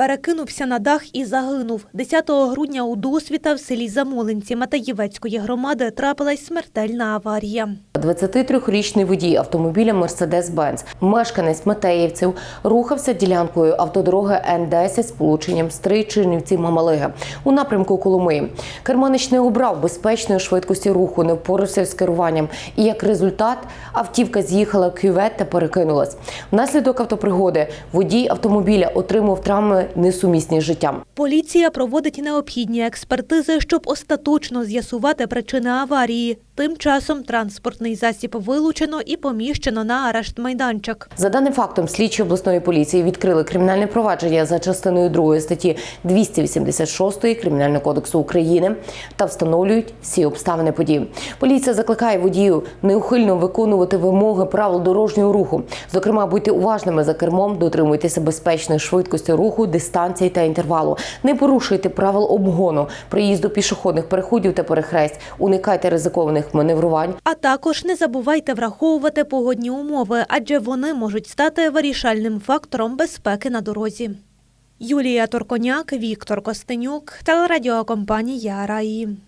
Перекинувся на дах і загинув. 10 грудня у досвіта в селі Замолинці Матаєвецької громади трапилась смертельна аварія. 23-річний водій автомобіля Мерседес-Бенц, мешканець Матеївців, рухався ділянкою автодороги Н-10 з Стрий Чернівці Мамалиги у напрямку Коломиї. Керманич не обрав безпечної швидкості руху, не впорався з керуванням. І як результат, автівка з'їхала кювет та перекинулась. Внаслідок автопригоди водій автомобіля отримав травми несумісні з життям. Поліція проводить необхідні експертизи, щоб остаточно з'ясувати причини аварії. Тим часом транспортний засіб вилучено і поміщено на арешт майданчик. За даним фактом, слідчі обласної поліції відкрили кримінальне провадження за частиною 2 статті 286 Кримінального кодексу України та встановлюють всі обставини події. Поліція закликає водію неухильно виконувати вимоги правил дорожнього руху. Зокрема, будьте уважними за кермом, дотримуйтеся безпечної швидкості руху, дистанції та інтервалу. Не порушуйте правил обгону, приїзду пішохідних переходів та перехресть. Уникайте ризикованих маневрувань. А також не забувайте враховувати погодні умови, адже вони можуть стати вирішальним фактором безпеки на дорозі. Юлія Торконяк, Віктор Костенюк, телерадіокомпанія Раї.